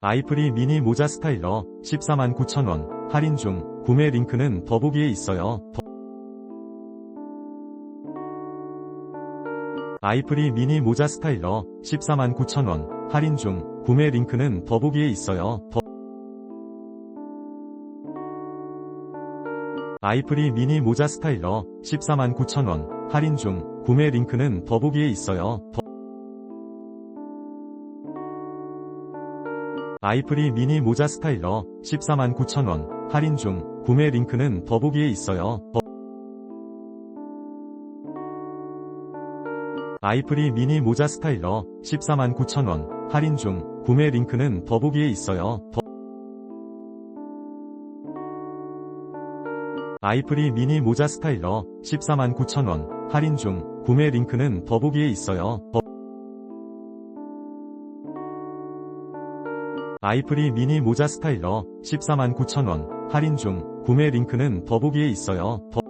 아이프리 미니 모자 스타일러 14만 9천원 할인 중 구매 링크는 더보기에 있어요. 더- 아이프리 미니 모자 스타일러 14만 9천원 할인 중 구매 링크는 더보기에 있어요. 더- 아이프리 미니 모자 스타일러 14만 9천원 할인 중 구매 링크는 더보기에 있어요. 더- 아이프리 미니 모자 스타일러 14만 9천원 할인 중 구매 링크는 더보기에 있어요. 더- 아이프리 미니 모자 스타일러 14만 9천원 할인 중 구매 링크는 더보기에 있어요. 더- 아이프리 미니 모자 스타일러 14만 9천원 할인 중 구매 링크는 더보기에 있어요. 더- 아이프리 미니 모자 스타일러 14만 9천원 할인 중 구매 링크는 더보기에 있어요. 더-